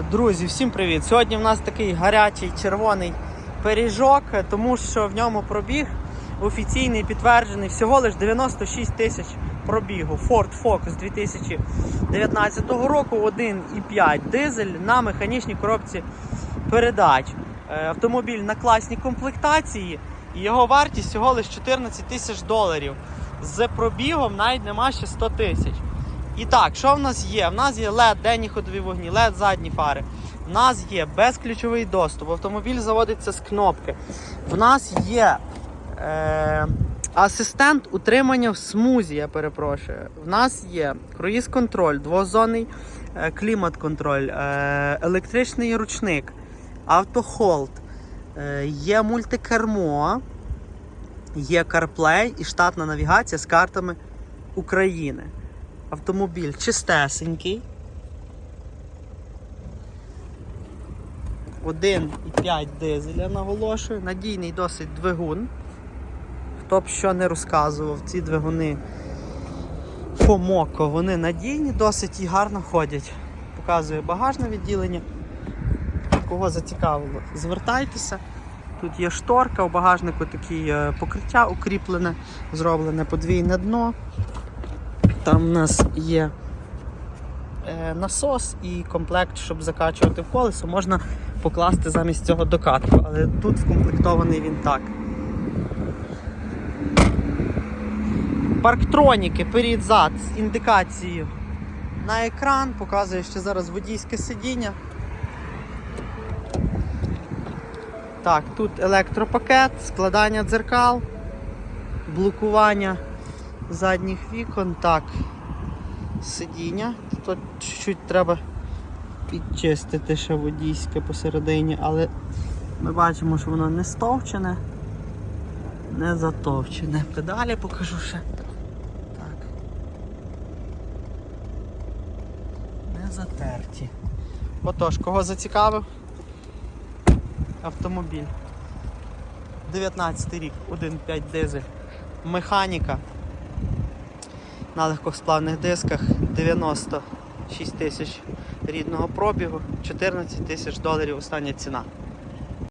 Друзі, всім привіт! Сьогодні в нас такий гарячий червоний пиріжок, тому що в ньому пробіг офіційний підтверджений всього лиш 96 тисяч пробігу. Ford Focus 2019 року 1,5 дизель на механічній коробці передач. Е, Автомобіль на класній комплектації і його вартість всього лиш 14 тисяч доларів. З пробігом навіть нема ще 100 тисяч. І так, що в нас є? В нас є LED, денні ходові вогні, LED задні фари. В нас є безключовий доступ. Автомобіль заводиться з кнопки. В нас є е, асистент утримання в смузі, я перепрошую. В нас є круїз-контроль, двозонний е, клімат-контроль, е, електричний ручник, автохолд, е, є мультикермо, є CarPlay і штатна навігація з картами України. Автомобіль чистесенький. 1,5 дизеля наголошую. Надійний досить двигун. Хто б що не розказував, ці двигуни Фомоко, вони надійні, досить і гарно ходять. Показує багажне відділення. Кого зацікавило, звертайтеся. Тут є шторка, у багажнику таке покриття укріплене, зроблене подвійне дно. Там в нас є е, насос і комплект, щоб закачувати в колесо, можна покласти замість цього докатку, але тут вкомплектований він так. Парктроніки, перед зад з індикацією на екран, показує ще зараз водійське сидіння. Так, тут електропакет, складання дзеркал, блокування задніх вікон. Так, сидіння. Тут чуть-чуть треба підчистити ще водійське посередині, але ми бачимо, що воно не стовчене, не затовчене. Педалі покажу ще. Так. Не затерті. Отож, кого зацікавив? Автомобіль. 19 рік, 1.5 дизель. Механіка на легкосплавних дисках 96 тисяч рідного пробігу, 14 тисяч доларів остання ціна.